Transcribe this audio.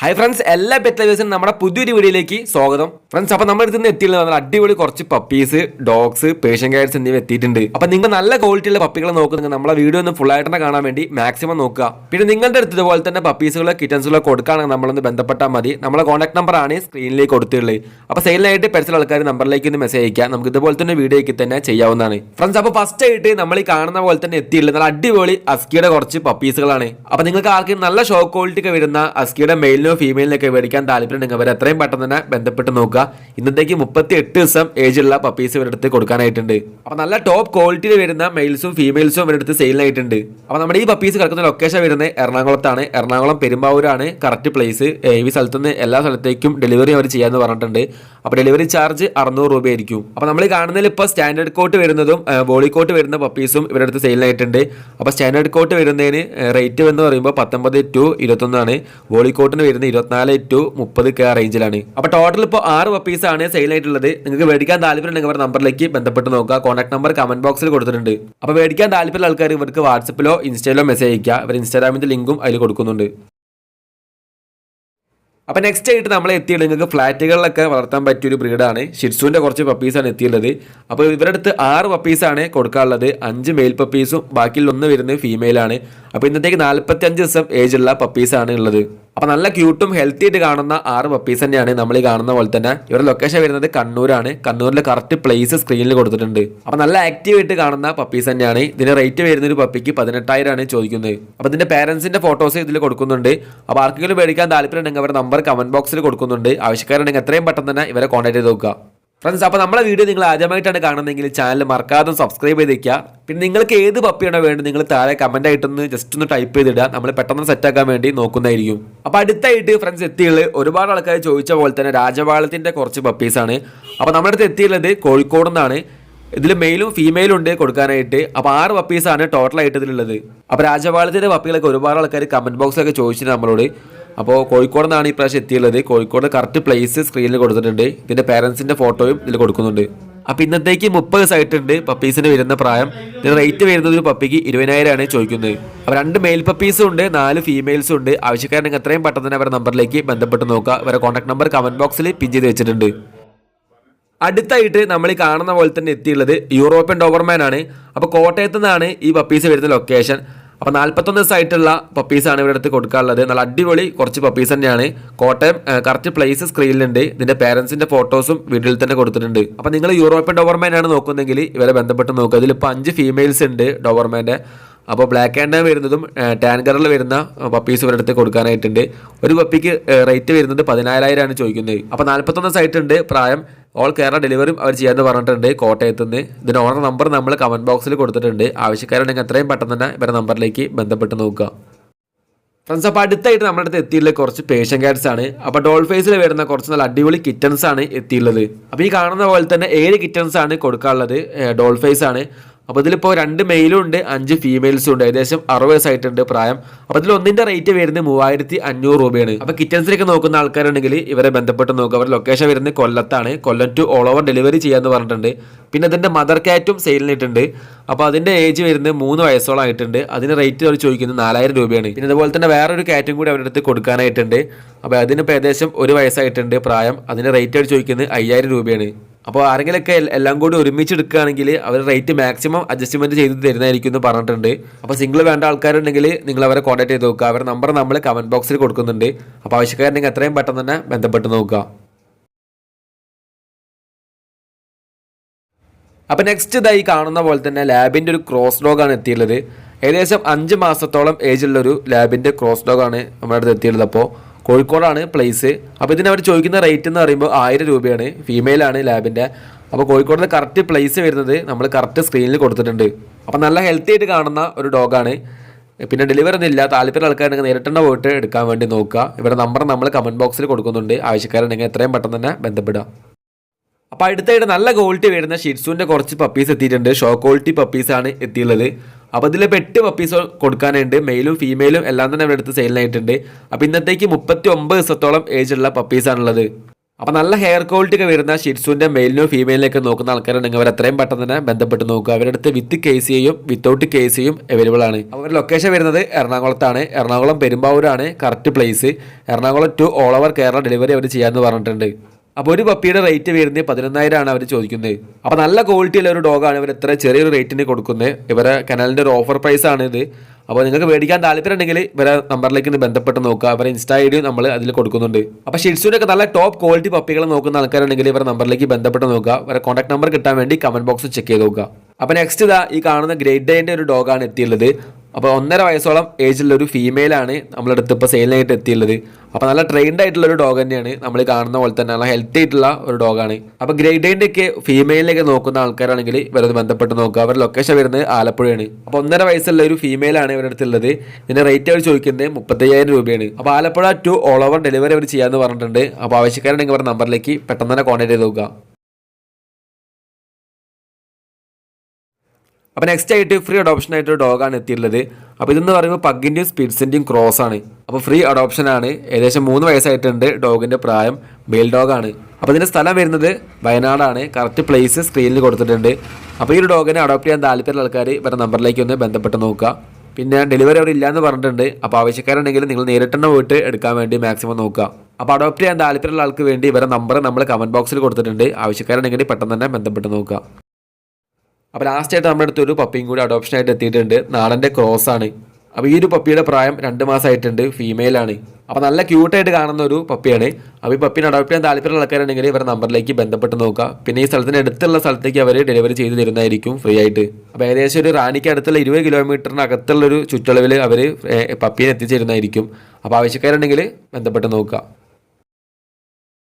Hi friends എല്ലാ pet നമ്മുടെ പുതിയൊരു വീഡിയോയിലേക്ക് സ്വാഗതം. ഫ്രണ്ട്സ് അപ്പോൾ അടുത്ത് നിന്ന് എത്തിയിട്ടുള്ളത് നല്ല അടിപൊളി കുറച്ച് പപ്പീസ് ഡോഗ്സ് പേഷ്യൻ കാറ്റ്സ് എന്നിവ എത്തിയിട്ടുണ്ട്. അപ്പോൾ നിങ്ങൾ നല്ല ക്വാളിറ്റിയുള്ള പപ്പികളെ നോക്കുന്നെങ്കിൽ നമ്മളെ വീഡിയോ ഒന്ന് ഫുൾ ആയിട്ട് കാണാൻ വേണ്ടി മാക്സിമം നോക്കുക. പിന്നെ നിങ്ങളുടെ അടുത്ത് ഇതുപോലെ തന്നെ പപ്പീസുകളോ കിറ്റൻസുകളോ കൊടുക്കുകയാണെങ്കിൽ നമ്മളൊന്ന് ബന്ധപ്പെട്ടാൽ മതി. നമ്മളെ കോൺടാക്ട് നമ്പർ ആണ് സ്ക്രീനിലേക്ക് കൊടുത്തിട്ടുള്ളത്. അപ്പോൾ സെയിലായിട്ട് പരിസര ആൾക്കാർ നമ്പറിലേക്ക് ഒന്ന് മെസ്സേജ് അയക്കുക നമുക്ക് ഇതുപോലെ തന്നെ വീഡിയോയ്ക്ക് തന്നെ ചെയ്യാവുന്നതാണ്. ഫ്രണ്ട്സ് അപ്പോൾ ഫസ്റ്റ് ആയിട്ട് നമ്മൾ ഈ കാണുന്ന പോലെ തന്നെ എത്തിയിട്ടുള്ള നല്ല അടിപൊളി അസ്കിയുടെ കുറച്ച് പപ്പീസുകളാണ് അപ്പോൾ നിങ്ങൾക്ക് ആർക്കും നല്ല ഷോ ക്വാളിറ്റി ഒക്കെ വരുന്ന അസ്കിയുടെ മെയിലിനോ ഫീമെയിലിനൊക്കെ മേടിക്കാൻ താല്പര്യമുണ്ടെങ്കിൽ അവർ എത്രയും പെട്ടെന്ന് തന്നെ ബന്ധപ്പെട്ട് നോക്കുക. ഇന്നത്തേക്ക് മുപ്പത്തി എട്ട് ദിവസം ഏജുള്ള പപ്പീസ് ഇവരെടുത്ത് കൊടുക്കാനായിട്ടുണ്ട്. അപ്പോൾ നല്ല ടോപ്പ് ക്വാളിറ്റിയിൽ വരുന്ന മെയിൽസും ഫീമെയിൽസും ഇവരെടുത്ത് സെയിലിനായിട്ടുണ്ട് അപ്പോൾ നമ്മുടെ ഈ പപ്പീസ് കിടക്കുന്ന ലൊക്കേഷൻ വരുന്നത് എറണാകുളത്താണ്. എറണാകുളം പെരുമ്പാവൂരാണ്. കറക്റ്റ് പ്ലേസ് ഈ സ്ഥലത്തുനിന്ന് എല്ലാ സ്ഥലത്തേക്കും ഡെലിവറി അവർ ചെയ്യാമെന്ന് പറഞ്ഞിട്ടുണ്ട്. അപ്പോൾ ഡെലിവറി ചാർജ് അറുന്നൂറ് രൂപയായിരിക്കും. അപ്പോൾ നമ്മൾ കാണുന്നതിൽ ഇപ്പോൾ സ്റ്റാൻഡേർഡ് കോട്ട് വരുന്നതും ബോളി കോട്ട് വരുന്ന പപ്പീസും ഇവരുടെ അടുത്ത് സെയിലിനായിട്ടുണ്ട് അപ്പോൾ സ്റ്റാൻഡേർഡ് കോട്ട് വരുന്നതിന് റേറ്റ് എന്ന് പറയുമ്പോൾ പത്തൊമ്പത് ടു ഇരുപത്തൊന്നാണ്. ബോളി കോട്ടിന് വരുന്നത് ഇരുപത്തിനാല് ടു മുപ്പത് കെ റേഞ്ചിലാണ് അപ്പോൾ ടോട്ടൽ ഇപ്പോൾ ആറ് പപ്പീസ് ആണ് സെയിലായിട്ടുള്ളത് നിങ്ങൾക്ക് മേടിക്കാൻ താല്പര്യം ഉണ്ടെങ്കിൽ അവരുടെ നമ്പറിലേക്ക് ബന്ധപ്പെട്ട് നോക്കുക. കോൺടാക്ട് നമ്പർ കമന്റ് ബോക്സിൽ കൊടുത്തിട്ടുണ്ട്. അപ്പോൾ മേടിക്കാൻ താല്പര്യമുള്ള ആൾക്കാർ ഇവർക്ക് വാട്സപ്പിലോ ഇൻസ്റ്റയിലോ മെസ്സേജ് അയക്കുക ഇവർ ഇൻസ്റ്റാഗ്രാമിന്റെ ലിങ്കും അതിൽ കൊടുക്കുന്നുണ്ട്. അപ്പോൾ നെക്സ്റ്റ് ആയിട്ട് നമ്മൾ എത്തിയത് നിങ്ങൾക്ക് ഫ്ലാറ്റുകളിലൊക്കെ വളർത്താൻ പറ്റിയ ഒരു ബ്രീഡാണ് ഷിറ്റ്സുവിന്റെ കുറച്ച് പപ്പീസാണ് എത്തിയുള്ളത് അപ്പോൾ ഇവരുടെ അടുത്ത് ആറ് പപ്പീസാണ് കൊടുക്കാനുള്ളത്. അഞ്ച് മെയിൽ പപ്പീസും ബാക്കിയിൽ ഒന്ന് വരുന്നത് ഫീമെയിലാണ് അപ്പോൾ ഇന്നത്തേക്ക് നാൽപ്പത്തി അഞ്ച് ദിവസം ഏജുള്ള പപ്പീസാണ് ഉള്ളത്. അപ്പോൾ നല്ല ക്യൂട്ടും ഹെൽത്തി ആയിട്ട് കാണുന്ന ആറ് പപ്പീസ് തന്നെയാണ് നമ്മൾ ഈ കാണുന്ന പോലെ തന്നെ. ഇവരുടെ ലൊക്കേഷൻ വരുന്നത് കണ്ണൂരാണ്. കണ്ണൂരിലെ കറക്റ്റ് പ്ലേസ് സ്ക്രീനിൽ കൊടുത്തിട്ടുണ്ട്. അപ്പോൾ നല്ല ആക്റ്റീവ് ആയിട്ട് കാണുന്ന പപ്പീസ് തന്നെയാണ്. ഇതിന് റേറ്റ് വരുന്ന ഒരു പപ്പിക്ക് പതിനെട്ടായിരം ആണ് ചോദിക്കുന്നത്. അപ്പോൾ ഇതിന്റെ പേരൻസിന്റെ ഫോട്ടോസ് ഇതിൽ കൊടുക്കുന്നുണ്ട്. അപ്പോൾ ആർക്കെങ്കിലും മേടിക്കാൻ താല്പര്യം ഉണ്ടെങ്കിൽ അവരുടെ നമ്പർ കമന്റ് ബോക്സിൽ കൊടുക്കുന്നുണ്ട്. ആവശ്യക്കാരുണ്ടെങ്കിൽ എത്രയും പെട്ടെന്ന് തന്നെ ഇവരെ കോൺടാക്ട് ചെയ്ത് നോക്കുക. ഫ്രണ്ട്സ് അപ്പോൾ നമ്മളെ വീഡിയോ നിങ്ങൾ ആദ്യമായിട്ടാണ് കാണുന്നതെങ്കിൽ ചാനൽ മറക്കാതെ സബ്സ്ക്രൈബ് ചെയ്തേക്കുക പിന്നെ നിങ്ങൾക്ക് ഏത് പപ്പിയാണോ വേണ്ടത് നിങ്ങൾ താഴെ കമന്റ് ആയിട്ടൊന്ന് ജസ്റ്റ് ഒന്ന് ടൈപ്പ് ചെയ്തിടുക. നമ്മൾ പെട്ടെന്ന് സെറ്റാക്കാൻ വേണ്ടി നോക്കുന്നതായിരിക്കും. അപ്പോൾ അടുത്തായിട്ട് ഫ്രണ്ട്സ് എത്തിയുള്ളത് ഒരുപാട് ആൾക്കാർ ചോദിച്ച പോലെ തന്നെ രാജപാളത്തിന്റെ കുറച്ച് പപ്പീസാണ് അപ്പോൾ നമ്മുടെ അടുത്ത് എത്തിയുള്ളത് കോഴിക്കോട് നിന്നാണ്. ഇതിൽ മെയിലും ഫീമെയിലും ഉണ്ട് കൊടുക്കാനായിട്ട്. അപ്പോൾ ആറ് പപ്പീസാണ് ടോട്ടലായിട്ട് ഇതിലുള്ളത്. അപ്പോൾ രാജപാളത്തിന്റെ പപ്പികളൊക്കെ ഒരുപാട് ആൾക്കാർ കമന്റ് ബോക്സിലൊക്കെ ചോദിച്ചിട്ട് നമ്മളോട്. അപ്പോൾ കോഴിക്കോട് നിന്നാണ് ഈ പ്രാവശ്യം എത്തിയുള്ളത്. കോഴിക്കോട് കറക്റ്റ് പ്ലേസ് സ്ക്രീനിൽ കൊടുത്തിട്ടുണ്ട്. ഇതിന്റെ പേരൻസിന്റെ ഫോട്ടോയും ഇതിൽ കൊടുക്കുന്നുണ്ട്. അപ്പോൾ ഇന്നത്തേക്ക് മുപ്പത് ഉണ്ട് പപ്പീസിന് വരുന്ന പ്രായം. ഇതിന് റേറ്റ് വരുന്നത് ഒരു പപ്പിക്ക് ഇരുപതിനായിരം ആണ് ചോദിക്കുന്നത്. അപ്പോൾ രണ്ട് മെയിൽ പപ്പീസും ഉണ്ട് നാല് ഫീമെയിൽസും ഉണ്ട്. ആവശ്യക്കാരനെങ്കിൽ എത്രയും പെട്ടെന്ന് തന്നെ അവരുടെ നമ്പറിലേക്ക് ബന്ധപ്പെട്ട് നോക്കുക. അവരുടെ കോൺടാക്ട് നമ്പർ കമന്റ് ബോക്സിൽ പിൻ ചെയ്ത് വെച്ചിട്ടുണ്ട്. അടുത്തായിട്ട് നമ്മൾ ഈ കാണുന്ന പോലെ തന്നെ എത്തിയുള്ളത് യൂറോപ്യൻ ഡോവർമാൻ ആണ് അപ്പോൾ കോട്ടയത്ത് നിന്നാണ് ഈ പപ്പീസ് വരുന്ന ലൊക്കേഷൻ അപ്പോൾ നാൽപ്പത്തൊന്ന് ദിവസമായിട്ടുള്ള പപ്പീസാണ് ഇവിടെ അടുത്ത് കൊടുക്കാനുള്ളത്. നല്ല അടിപൊളി കുറച്ച് പപ്പീസ് തന്നെയാണ്. കോട്ടയം കറക്റ്റ് പ്ലേസ് സ്ക്രീനിലുണ്ട് ഇതിന്റെ പേരൻസിന്റെ ഫോട്ടോസും വീട്ടിൽ തന്നെ കൊടുത്തിട്ടുണ്ട്. അപ്പോൾ നിങ്ങൾ യൂറോപ്യൻ ഡോവർമാനാണ് ആണ് നോക്കുന്നെങ്കിൽ ഇവരെ ബന്ധപ്പെട്ട് നോക്കുക ഇതിലിപ്പോൾ അഞ്ച് ഫീമെയിൽസ് ഉണ്ട് ഡോബർമാന്റെ അപ്പോൾ ബ്ലാക്ക് ആൻഡ് വരുന്നതും ടാൻ കളറിൽ വരുന്ന പപ്പീസ് ഇവരുടെ അടുത്ത് കൊടുക്കാനായിട്ടുണ്ട്. ഒരു പപ്പിക്ക് റേറ്റ് വരുന്നത് പതിനായിരമാണ് ചോദിക്കുന്നത്. അപ്പോൾ നാൽപ്പത്തൊന്ന് സൈറ്റ് ഉണ്ട്. പ്രായം ഓൾ കേരള ഡെലിവറിയും അവർ ചെയ്യാമെന്ന് പറഞ്ഞിട്ടുണ്ട് കോട്ടയത്ത് നിന്ന് ഇതിന്റെ ഓണർ നമ്പർ നമ്മൾ കമന്റ് ബോക്സിൽ കൊടുത്തിട്ടുണ്ട്. ആവശ്യക്കാരുണ്ടെങ്കിൽ എത്രയും പെട്ടെന്ന് തന്നെ ഇവരുടെ നമ്പറിലേക്ക് ബന്ധപ്പെട്ട് നോക്കുക. ഫ്രണ്ട്സ് അപ്പോൾ അടുത്തായിട്ട് നമ്മുടെ അടുത്ത് എത്തിയിട്ടുള്ള കുറച്ച് പേഷ്യൻ കാറ്റ്സ് ആണ്. അപ്പോൾ ഡോൾ ഫേസിൽ വരുന്ന കുറച്ച് നല്ല അടിപൊളി കിറ്റൻസ് ആണ് എത്തിയുള്ളത് അപ്പോൾ ഈ കാണുന്ന പോലെ തന്നെ ഏഴ് കിറ്റൻസ് ആണ് കൊടുക്കാനുള്ളത് ഡോൾ ഫേസ് ആണ്. അപ്പോൾ ഇതിലിപ്പോൾ രണ്ട് മെയിലും ഉണ്ട് അഞ്ച് ഫീമെയിൽസും ഉണ്ട്. ഏകദേശം അറുപത് വയസ്സായിട്ടുണ്ട് പ്രായം. അപ്പോൾ ഇതിൽ ഒന്നിന്റെ റേറ്റ് വരുന്നത് മൂവായിരത്തി അഞ്ഞൂറ് രൂപയാണ്. അപ്പോൾ കിറ്റൻസിലൊക്കെ നോക്കുന്ന ആൾക്കാരുണ്ടെങ്കിൽ ഇവരെ ബന്ധപ്പെട്ട് നോക്കുക. അവരുടെ ലൊക്കേഷൻ വരുന്നത് കൊല്ലത്താണ്. Kollam to all over delivery ചെയ്യാമെന്ന് പറഞ്ഞിട്ടുണ്ട്. പിന്നെ അതിന്റെ മദർ കാറ്റും സെയിലിനിട്ടുണ്ട് അപ്പോൾ അതിന്റെ ഏജ് വരുന്നത് മൂന്ന് വയസ്സോളം ആയിട്ടുണ്ട്. അതിന് റേറ്റ് അവർ ചോദിക്കുന്നത് നാലായിരം രൂപയാണ്. പിന്നെ അതുപോലെ തന്നെ വേറൊരു കാറ്റും കൂടി അവരുടെ അടുത്ത് കൊടുക്കാനായിട്ടുണ്ട്. അപ്പോൾ അതിനിപ്പോൾ ഏകദേശം ഒരു വയസ്സായിട്ടുണ്ട് പ്രായം. അതിന് റേറ്റ് അവർ ചോദിക്കുന്നത് അയ്യായിരം രൂപയാണ്. അപ്പോൾ ആരെങ്കിലൊക്കെ എല്ലാം കൂടി ഒരുമിച്ച് എടുക്കുകയാണെങ്കിൽ അവർ റേറ്റ് മാക്സിമം അഡ്ജസ്റ്റ്മെന്റ് ചെയ്ത് തരുന്നതായിരിക്കും എന്ന് പറഞ്ഞിട്ടുണ്ട്. അപ്പോൾ സിംഗിൾ വേണ്ട ആൾക്കാരുണ്ടെങ്കിൽ നിങ്ങൾ അവരെ കോൺടാക്ട് ചെയ്ത് നോക്കുക. അവരുടെ നമ്പർ നമ്മൾ കമന്റ് ബോക്സിൽ കൊടുക്കുന്നുണ്ട്. അപ്പോൾ ആവശ്യക്കാരുണ്ടെങ്കിൽ എത്രയും പെട്ടെന്ന് തന്നെ ബന്ധപ്പെട്ട് നോക്കുക. അപ്പോൾ നെക്സ്റ്റ് ഇതായി കാണുന്ന പോലെ തന്നെ ലാബിന്റെ ഒരു ക്രോസ് ഡോഗാണ് എത്തിയുള്ളത് ഏകദേശം അഞ്ച് മാസത്തോളം ഏജുള്ളൊരു ലാബിന്റെ ക്രോസ് ഡോഗാണ് നമ്മുടെ അടുത്ത് എത്തിയുള്ളത് അപ്പോൾ കോഴിക്കോടാണ് പ്ലേസ് അപ്പോൾ ഇതിന് അവർ ചോദിക്കുന്ന റേറ്റ് എന്ന് പറയുമ്പോൾ ആയിരം രൂപയാണ്. ഫീമെയിലാണ് ലാബിന്റെ അപ്പോൾ കോഴിക്കോടിന്റെ കറക്റ്റ് പ്ലേസ് വരുന്നത് നമ്മൾ കറക്റ്റ് സ്ക്രീനിൽ കൊടുത്തിട്ടുണ്ട്. അപ്പോൾ നല്ല ഹെൽത്തി ആയിട്ട് കാണുന്ന ഒരു ഡോഗാണ് പിന്നെ ഡെലിവറി ഒന്നും ഇല്ല. താല്പര്യം ആൾക്കാരുണ്ടെങ്കിൽ നേരിട്ടെണ്ണ പോയിട്ട് എടുക്കാൻ വേണ്ടി നോക്കുക. ഇവരുടെ നമ്പർ നമ്മൾ കമന്റ് ബോക്സിൽ കൊടുക്കുന്നുണ്ട്. ആവശ്യക്കാരുണ്ടെങ്കിൽ എത്രയും പെട്ടെന്ന് തന്നെ ബന്ധപ്പെടുക. അപ്പോൾ അടുത്തായിട്ട് നല്ല ക്വാളിറ്റി വരുന്ന ഷിറ്റ്സൂന്റെ കുറച്ച് പപ്പീസ് എത്തിയിട്ടുണ്ട്. ഷോ ക്വാളിറ്റി പപ്പീസാണ് എത്തിയുള്ളത്. അപ്പോൾ ഇതിൽ എട്ട് പപ്പീസ് കൊടുക്കാനുണ്ട്. മെയിലും ഫീമെയിലും എല്ലാം തന്നെ അവരുടെ അടുത്ത് സെയിലിനായിട്ടുണ്ട് അപ്പോൾ ഇന്നത്തേക്ക് മുപ്പത്തി ഒമ്പത് ദിവസത്തോളം ഏജുള്ള പപ്പീസാണുള്ളത് അപ്പോൾ നല്ല ഹെയർ ക്വാളിറ്റി ഒക്കെ വരുന്ന ഷിറ്റ്സുവിന്റെ മെയിലിനോ ഫീമെയിലിനൊക്കെ നോക്കുന്ന ആൾക്കാരുണ്ടെങ്കിൽ അവർ എത്രയും പെട്ടെന്ന് തന്നെ ബന്ധപ്പെട്ട് നോക്കുക. അവരുടെ അടുത്ത് വിത്ത് കെ സിയും വിത്തൗട്ട് കെ സിയും അവൈലബിൾ ആണ്. അവരുടെ ലൊക്കേഷൻ വരുന്നത് എറണാകുളത്താണ്. Ernakulam പെരുമ്പാവൂരാണ് correct place Ernakulam to all over Kerala delivery അവർ ചെയ്യാമെന്ന് പറഞ്ഞിട്ടുണ്ട്. അപ്പോൾ ഒരു പപ്പിയുടെ റേറ്റ് വരുന്നത് പതിനൊന്നായിരം ആണ് അവർ ചോദിക്കുന്നത്. അപ്പോൾ നല്ല ക്വാളിറ്റിയുള്ള ഒരു ഡോഗാണ് ഇവർ ഇത്ര ചെറിയൊരു റേറ്റിന് കൊടുക്കുന്നത്. ഇവരെ കനാലിന്റെ ഒരു ഓഫർ പ്രൈസ് ആണിത് അപ്പോൾ നിങ്ങൾക്ക് മേടിക്കാൻ താല്പര്യം ഉണ്ടെങ്കിൽ ഇവരെ നമ്പറിലേക്ക് ബന്ധപ്പെട്ട് നോക്കുക. അവരെ ഇൻസ്റ്റാ ഐ ഡിയും നമ്മൾ അതിൽ കൊടുക്കുന്നുണ്ട്. അപ്പോൾ ഷിറ്റ്സുവിന്റെ നല്ല ടോപ്പ് ക്വാളിറ്റി പപ്പികൾ നോക്കുന്ന ആൾക്കാരുണ്ടെങ്കിൽ ഇവരെ നമ്പറിലേക്ക് ബന്ധപ്പെട്ട് നോക്കുക. ഇവരെ കോൺടാക്ട് നമ്പർ കിട്ടാൻ വേണ്ടി കമന്റ് ബോക്സ് ചെക്ക് ചെയ്ത് നോക്കുക. അപ്പോൾ നെക്സ്റ്റ് ഇതാ ഈ കാണുന്ന ഗ്രേറ്റ് ഡേന്റെ ഒരു ഡോഗാണ് എത്തിയുള്ളത് അപ്പോൾ ഒന്നര വയസ്സോളം ഏജിലുള്ള ഒരു ഫീമെയിലാണ് നമ്മളടുത്ത് ഇപ്പോൾ സെയിലിനായിട്ട് എത്തിയുള്ളത്. അപ്പോൾ നല്ല ട്രെയിൻഡ് ആയിട്ടുള്ള ഒരു ഡോഗ് തന്നെയാണ് നമ്മൾ കാണുന്ന പോലെ തന്നെ. നല്ല ഹെൽത്തി ആയിട്ടുള്ള ഒരു ഡോഗാണ് അപ്പോൾ ഗ്രേഡേന്റെയൊക്കെ ഫീമെയിലിലേക്ക് നോക്കുന്ന ആൾക്കാരാണെങ്കിൽ ഇവരത് ബന്ധപ്പെട്ട് നോക്കുക. അവരുടെ ലൊക്കേഷൻ വരുന്നത് ആലപ്പുഴയാണ്. അപ്പോൾ ഒന്നര വയസ്സുള്ള ഒരു ഫീമെയിലാണ് ഇവരുടെ അടുത്തുള്ളത് ഇതിന്റെ റേറ്റ് അവർ ചോദിക്കുന്നത് മുപ്പത്തയ്യായിരം രൂപയാണ്. അപ്പോൾ Alappuzha to all over delivery അവർ ചെയ്യാമെന്ന് പറഞ്ഞിട്ടുണ്ട്. അപ്പോൾ ആവശ്യക്കാരുണ്ടെങ്കിൽ അവരുടെ നമ്പറിലേക്ക് പെട്ടെന്ന് തന്നെ കോൺടാക്ട് ചെയ്ത് നോക്കുക. അപ്പോൾ നെക്സ്റ്റ് ആയിട്ട് ഫ്രീ അഡോപ്ഷൻ ആയിട്ട് ഒരു ഡോഗാണ് എത്തിയിട്ടുള്ളത്. അപ്പോൾ ഇതെന്ന് പറയുമ്പോൾ പഗിന്റെയും സ്പിറ്റ്സിന്റെയും ക്രോസ് ആണ്. അപ്പോൾ ഫ്രീ അഡോപ്ഷൻ ആണ്. ഏകദേശം മൂന്ന് വയസ്സായിട്ടുണ്ട് ഡോഗിന്റെ പ്രായം. മെയിൽ ഡോഗാണ് അപ്പോൾ ഇതിന്റെ സ്ഥലം വരുന്നത് വയനാടാണ്. കറക്റ്റ് പ്ലേസ് സ്ക്രീനിൽ കൊടുത്തിട്ടുണ്ട്. അപ്പോൾ ഈ ഒരു ഡോഗിനെ അഡോപ്റ്റ് ചെയ്യാൻ താല്പര്യമുള്ള ആൾക്കാർ ഇവരുടെ നമ്പറിലേക്ക് ഒന്ന് ബന്ധപ്പെട്ട് നോക്കുക. പിന്നെ ഡെലിവറി അവിടെ ഇല്ലയെന്ന് പറഞ്ഞിട്ടുണ്ട്. അപ്പോൾ ആവശ്യക്കാരുണ്ടെങ്കിൽ നിങ്ങൾ നേരിട്ട് തന്നെ പോയിട്ട് എടുക്കാൻ വേണ്ടി മാക്സിമം നോക്കുക. അപ്പോൾ അഡോപ്റ്റ് ചെയ്യാൻ താല്പര്യമുള്ള ആൾക്ക് വേണ്ടി ഇവരുടെ നമ്പർ നമ്മൾ കമന്റ് ബോക്സിൽ കൊടുത്തിട്ടുണ്ട്. ആവശ്യക്കാരുണ്ടെങ്കിൽ പെട്ടെന്ന് തന്നെ ബന്ധപ്പെട്ട് നോക്കുക. അപ്പോൾ ലാസ്റ്റായിട്ട് നമ്മുടെ അടുത്ത് ഒരു പപ്പിയും കൂടി അഡോപ്ഷൻ ആയിട്ട് എത്തിയിട്ടുണ്ട്. നാടന്റെ ക്രോസ് ആണ്. അപ്പോൾ ഈ ഒരു പപ്പിയുടെ പ്രായം രണ്ട് മാസമായിട്ടുണ്ട് ഫീമെയിലാണ് അപ്പോൾ നല്ല ക്യൂട്ടായിട്ട് കാണുന്ന ഒരു പപ്പിയാണ് അപ്പോൾ ഈ പപ്പിനെ അഡോപ്റ്റ് ചെയ്യാൻ താല്പര്യമുള്ള ആൾക്കാരുണ്ടെങ്കിൽ ഇവരുടെ നമ്പറിലേക്ക് ബന്ധപ്പെട്ട് നോക്കുക. പിന്നെ ഈ സ്ഥലത്തിന് അടുത്തുള്ള സ്ഥലത്തേക്ക് അവർ ഡെലിവറി ചെയ്ത് തരുന്നതായിരിക്കും ഫ്രീ ആയിട്ട്. അപ്പോൾ ഏകദേശം ഒരു റാണിക്ക് അടുത്തുള്ള ഇരുപത് കിലോമീറ്ററിന് അകത്തുള്ള ഒരു ചുറ്റളവിൽ അവർ പപ്പിയെ എത്തിച്ചേരുന്നതായിരിക്കും. അപ്പോൾ ആവശ്യക്കാരുണ്ടെങ്കിൽ ബന്ധപ്പെട്ട് നോക്കുക.